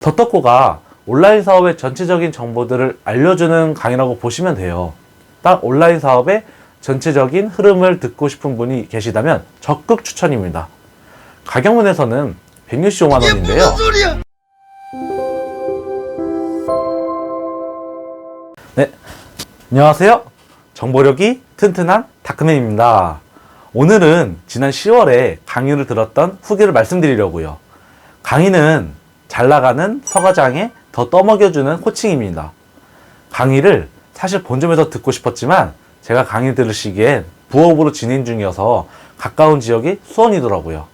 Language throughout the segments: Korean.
더떡고가 온라인 사업의 전체적인 정보들을 알려주는 강의라고 보시면 돼요. 딱 온라인 사업의 전체적인 흐름을 듣고 싶은 분이 계시다면 적극 추천입니다. 가격문에서는 165만 원인데요. 네, 안녕하세요. 정보력이 튼튼한 다크맨입니다. 오늘은 지난 10월에 강의를 들었던 후기를 말씀드리려고요. 강의는 잘 나가는 서과장에 더 떠먹여주는 호칭입니다. 강의를 사실 본점에서 듣고 싶었지만 제가 강의 들으시기엔 부업으로 진행 중이어서 가까운 지역이 수원이더라고요.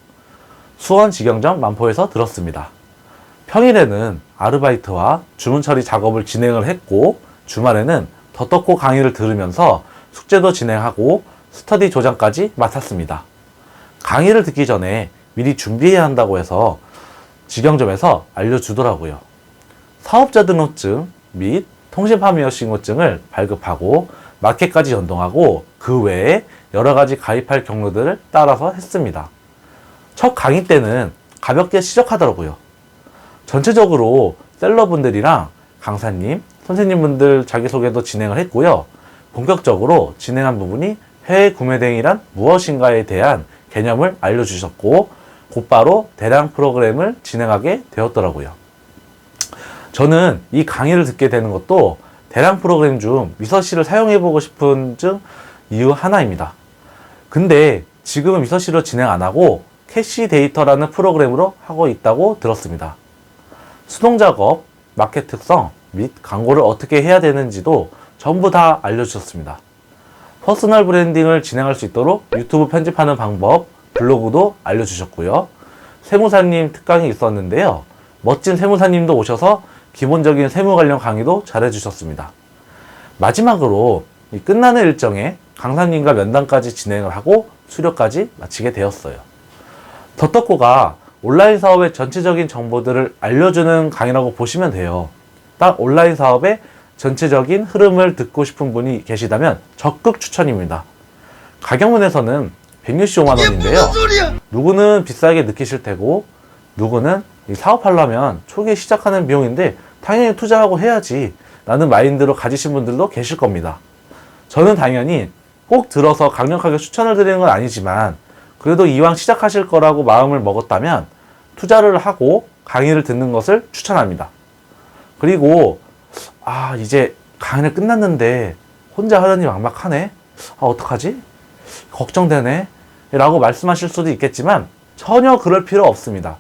수원 직영점 만포에서 들었습니다. 평일에는 아르바이트와 주문 처리 작업을 진행을 했고 주말에는 더 떴고 강의를 들으면서 숙제도 진행하고 스터디 조장까지 맡았습니다. 강의를 듣기 전에 미리 준비해야 한다고 해서 직영점에서 알려주더라고요. 사업자 등록증 및 통신 파미어 신고증을 발급하고 마켓까지 연동하고 그 외에 여러 가지 가입할 경로들을 따라서 했습니다. 첫 강의 때는 가볍게 시작하더라고요. 전체적으로 셀러분들이랑 강사님, 선생님분들 자기소개도 진행을 했고요. 본격적으로 진행한 부분이 해외 구매 대행이란 무엇인가에 대한 개념을 알려주셨고, 곧바로 대량 프로그램을 진행하게 되었더라고요. 저는 이 강의를 듣게 되는 것도 대량 프로그램 중 미서씨를 사용해보고 싶은 중 이유 하나입니다. 근데 지금은 미서씨로 진행 안 하고 캐시 데이터라는 프로그램으로 하고 있다고 들었습니다. 수동 작업, 마켓 특성 및 광고를 어떻게 해야 되는지도 전부 다 알려주셨습니다. 퍼스널 브랜딩을 진행할 수 있도록 유튜브 편집하는 방법, 블로그도 알려주셨고요. 세무사님 특강이 있었는데요. 멋진 세무사님도 오셔서 기본적인 세무 관련 강의도 잘해주셨습니다. 마지막으로 이 끝나는 일정에 강사님과 면담까지 진행을 하고 수료까지 마치게 되었어요. 더떡고가 온라인 사업의 전체적인 정보들을 알려주는 강의라고 보시면 돼요. 딱 온라인 사업의 전체적인 흐름을 듣고 싶은 분이 계시다면 적극 추천입니다. 가격문에서는 165만 이게 원인데요. 누구는 비싸게 느끼실 테고 누구는 이 사업하려면 초기에 시작하는 비용인데 당연히 투자하고 해야지 라는 마인드로 가지신 분들도 계실 겁니다. 저는 당연히 꼭 들어서 강력하게 추천을 드리는 건 아니지만 그래도 이왕 시작하실 거라고 마음을 먹었다면 투자를 하고 강의를 듣는 것을 추천합니다. 그리고 아 이제 강의를 끝났는데 혼자 하려니 막막하네. 아 어떡하지? 걱정되네. 라고 말씀하실 수도 있겠지만 전혀 그럴 필요 없습니다.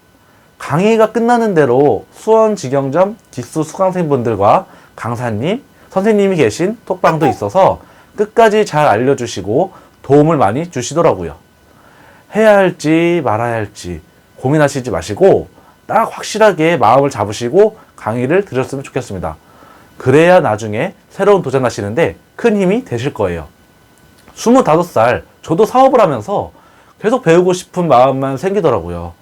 강의가 끝나는 대로 수원 직영점 기수 수강생분들과 강사님, 선생님이 계신 톡방도 있어서 끝까지 잘 알려주시고 도움을 많이 주시더라고요. 해야 할지 말아야 할지 고민하시지 마시고 딱 확실하게 마음을 잡으시고 강의를 들었으면 좋겠습니다. 그래야 나중에 새로운 도전하시는데 큰 힘이 되실 거예요. 25살, 저도 사업을 하면서 계속 배우고 싶은 마음만 생기더라고요.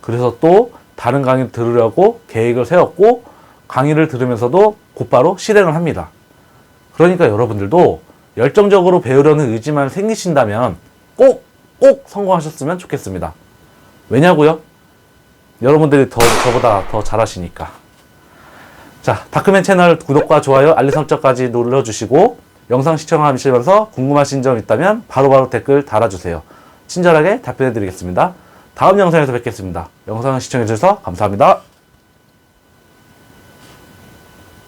그래서 또 다른 강의 들으려고 계획을 세웠고 강의를 들으면서도 곧바로 실행을 합니다. 그러니까 여러분들도 열정적으로 배우려는 의지만 생기신다면 꼭, 꼭 성공하셨으면 좋겠습니다. 왜냐고요? 여러분들이 더, 저보다 더 잘하시니까. 자, 다크맨 채널 구독과 좋아요, 알림 설정까지 눌러주시고 영상 시청하시면서 궁금하신 점 있다면 바로바로 댓글 달아주세요. 친절하게 답변해 드리겠습니다. 다음 영상에서 뵙겠습니다. 영상 시청해 주셔서 감사합니다.